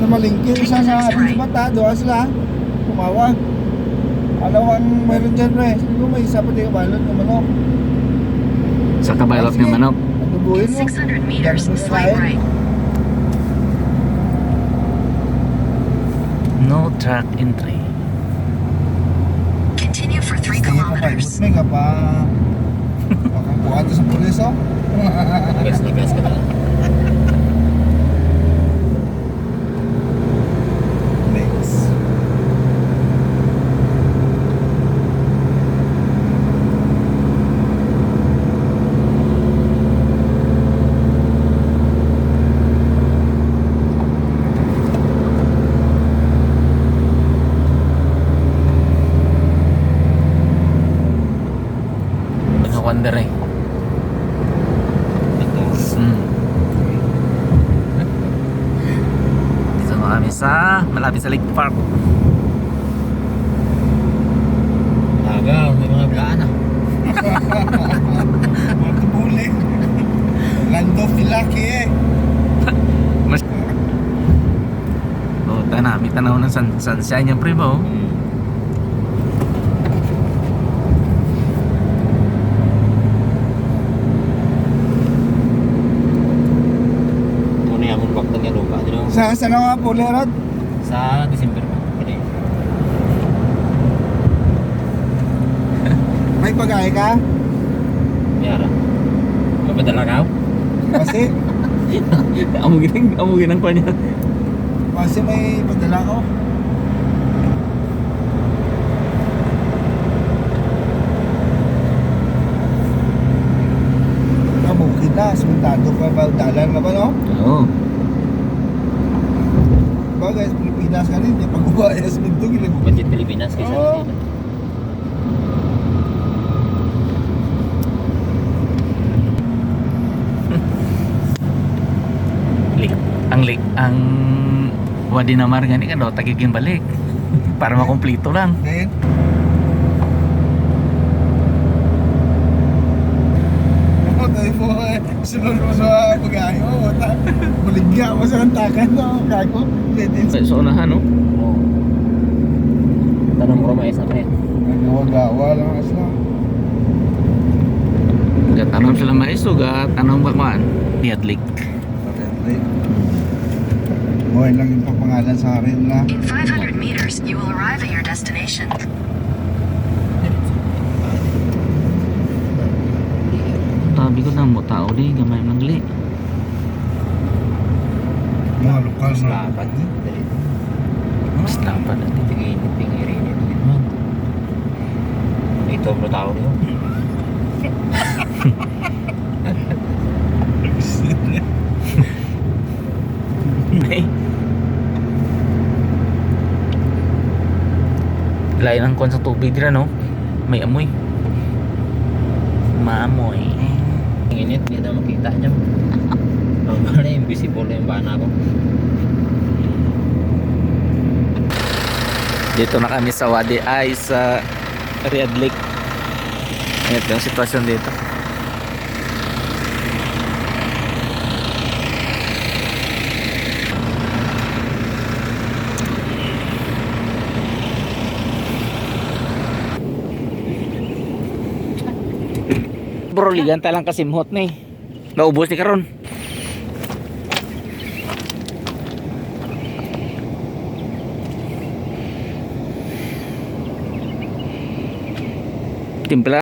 na malingki. Isa sa ating bata, doon sila. Tumawag. Alam ang meron dyan, pre. Siguro may isa pa tayo balot ng manok. Sa kabalot ng manok. Adubuhin mo. 600 meters, slight right. No track entry. Continue for 3 Sige pa pa, kilometers. ka pa. Makakuha to sa pulis, oh. Na gas ka na. Nakawander eh. Hmm. Dito na kami sa malapit sa Lake Park. Agaw, may mga blaan ah. Mga tubuli. Land of the lucky, eh. Mas... Oh, tana, may tanaw ng sun sunshine yung primo. Muna Sa sa nga puli, Rod? sa December pa. Kani. May pagay ka? Yara. Mapadala ka? Kasi, Amo ginang, amo ginang kwa niya. kasi may padala ko. Kamu kita, sementado ka ba dalan ka ba, no? Oo. Bagay, sa Pilipinas ka rin, yung pag-uwa, eh, sa mundo, gilid. Budget Pilipinas kaysa Oo. dito. Lik, ang lik, ang wadi na mar gani kan do tagiging balik. Para makumplito lang. Ngayon, ako tayo po, eh, sunod mo sa pag-aay mo, ta, baligya mo sa kantakan? Kako, pwede. Sa unahan no. Oo. Tanong ko may isa eh. Nagawa-gawa lang asla. Gatanam sila maiso, gatanam bakwan. Diat lik. Buhay lang yung papangalan sa akin na. In 500 meters, you will arrive at your destination. Ko na mo tao di gamay ng lik. Mga lokal na. lapad. Dali. Mas dapat natin. Tingin, tingin, tingin man. Ito mo tao niyo. Lain ang kwan sa tubig dira no. May amoy. Maamoy. Init, hindi na makita niya. Ang bala, invisible na yung bana ko. Dito na kami sa Wadi ay sa Red Lake. Ito yung sitwasyon dito. Bro, ligan talang kasimhot ni. Naubos ni karon. Timpla